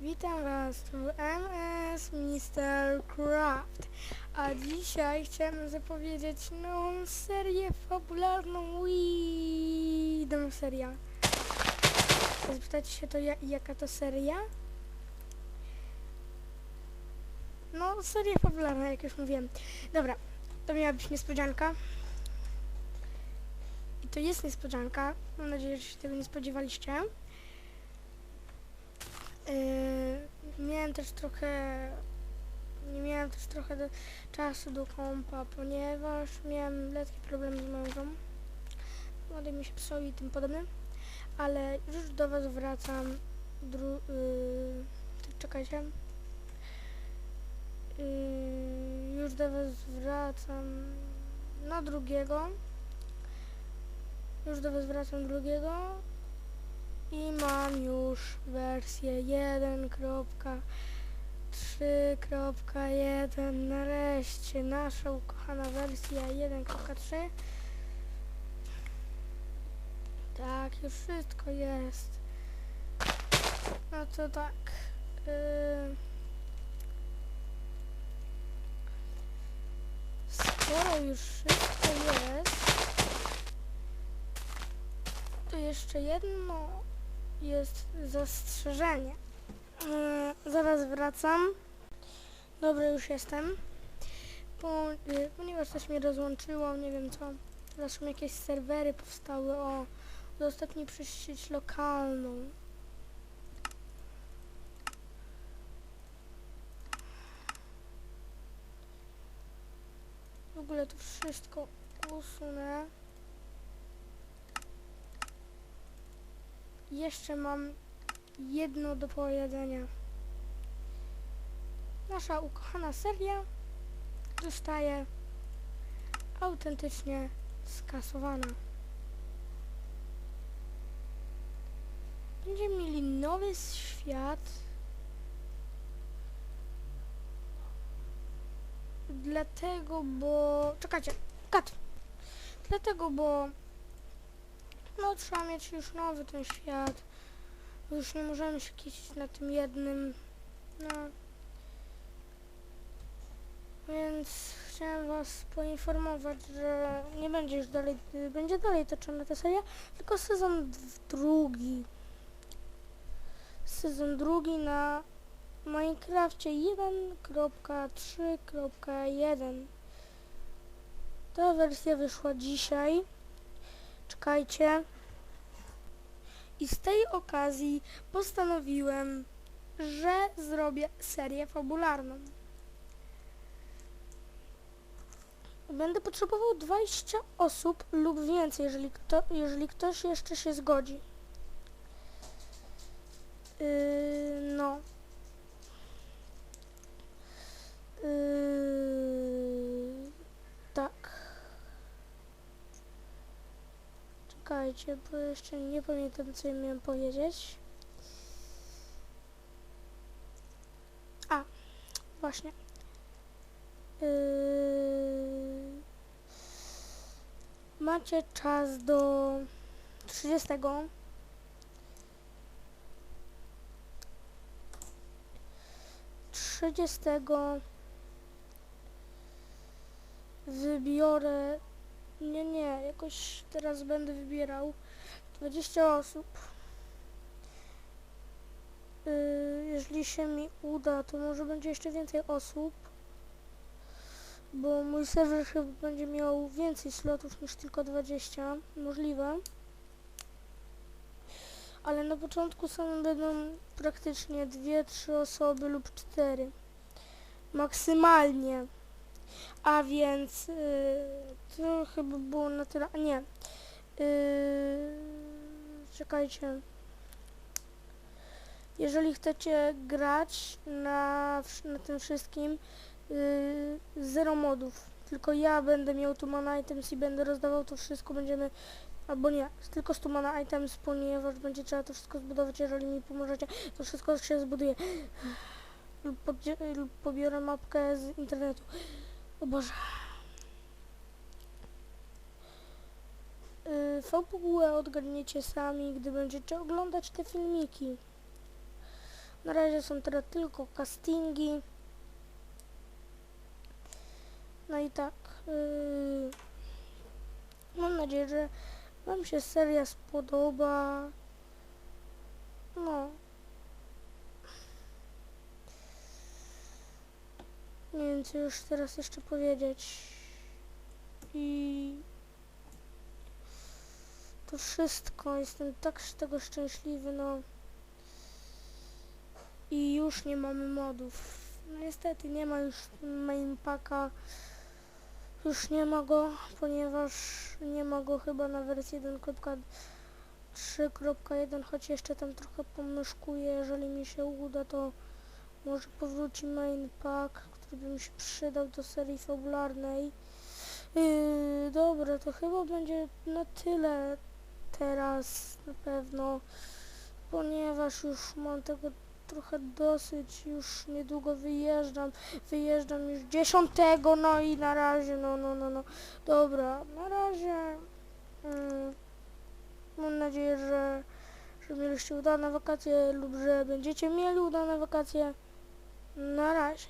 Witam Was, tu MS Mr. Craft, a dzisiaj chciałem zapowiedzieć nową serię fabularną Wii. Nową serię. Zapytacie się to ja, jaka to seria? No, seria fabularna, jak już mówiłem. Dobra, to miała być niespodzianka. I to jest niespodzianka. Mam nadzieję, że się tego nie spodziewaliście. Yy, miałem też trochę nie miałem też trochę do, czasu do kompa, ponieważ miałem lekkie problemy z mężem. Młody mi się psuł i tym podobne. Ale już do was wracam. Dru, yy, tak, czekajcie. Yy, już do was wracam na drugiego. Już do was wracam drugiego i mam już wersję 1.3.1 nareszcie nasza ukochana wersja 1.3 tak już wszystko jest. No to tak yy, skoro już wszystko jest to jeszcze jedno jest zastrzeżenie. Yy, zaraz wracam. Dobra, już jestem. Po, yy, ponieważ coś mnie rozłączyło, nie wiem co. Zresztą jakieś serwery powstały o udostępnij przez sieć lokalną. W ogóle to wszystko usunę. Jeszcze mam jedno do powiedzenia. Nasza ukochana seria zostaje autentycznie skasowana. Będziemy mieli nowy świat. Dlatego, bo... Czekajcie, kat! Dlatego, bo no trzeba mieć już nowy ten świat. Już nie możemy się kisić na tym jednym. No. Więc chciałem was poinformować, że nie będzie już dalej, będzie dalej toczona ta seria, tylko sezon drugi. Sezon drugi na Minecrafcie 1.3.1. Ta wersja wyszła dzisiaj. Czekajcie. I z tej okazji postanowiłem, że zrobię serię fabularną. Będę potrzebował 20 osób lub więcej, jeżeli, kto, jeżeli ktoś jeszcze się zgodzi. Yy, no. Yy, Czekajcie, bo jeszcze nie pamiętam co ja miałem powiedzieć. A, właśnie. Yy, macie czas do 30. Trzydziestego wybiorę nie, nie, jakoś teraz będę wybierał 20 osób. Yy, jeżeli się mi uda, to może będzie jeszcze więcej osób. Bo mój serwer chyba będzie miał więcej slotów niż tylko 20. Możliwe. Ale na początku same będą praktycznie 2-3 osoby lub 4. Maksymalnie. A więc yy, to chyba było na tyle. A nie. Yy, czekajcie. Jeżeli chcecie grać na, na tym wszystkim, yy, zero modów. Tylko ja będę miał tu mana items i będę rozdawał to wszystko. Będziemy. Albo nie, tylko 100 mana items, ponieważ będzie trzeba to wszystko zbudować. Jeżeli mi pomożecie, to wszystko się zbuduje. Lub, lub pobiorę mapkę z internetu. O Boże. Fabułę odgadniecie sami, gdy będziecie oglądać te filmiki. Na razie są teraz tylko castingi. No i tak. Yy, mam nadzieję, że Wam się seria spodoba. No. Nie wiem, co już teraz jeszcze powiedzieć. I to wszystko. Jestem tak z tego szczęśliwy, no. I już nie mamy modów. No niestety nie ma już main packa. Już nie ma go, ponieważ nie ma go chyba na wersji 1.3.1, choć jeszcze tam trochę pomyszkuję. Jeżeli mi się uda, to może powróci main pack, który mi się przydał do serii fabularnej. Yy, dobra, to chyba będzie na tyle teraz na pewno, ponieważ już mam tego trochę dosyć, już niedługo wyjeżdżam, wyjeżdżam już dziesiątego, no i na razie, no, no, no, no, dobra, na razie, mm, mam nadzieję, że, że mieliście udane wakacje lub że będziecie mieli udane wakacje, na razie.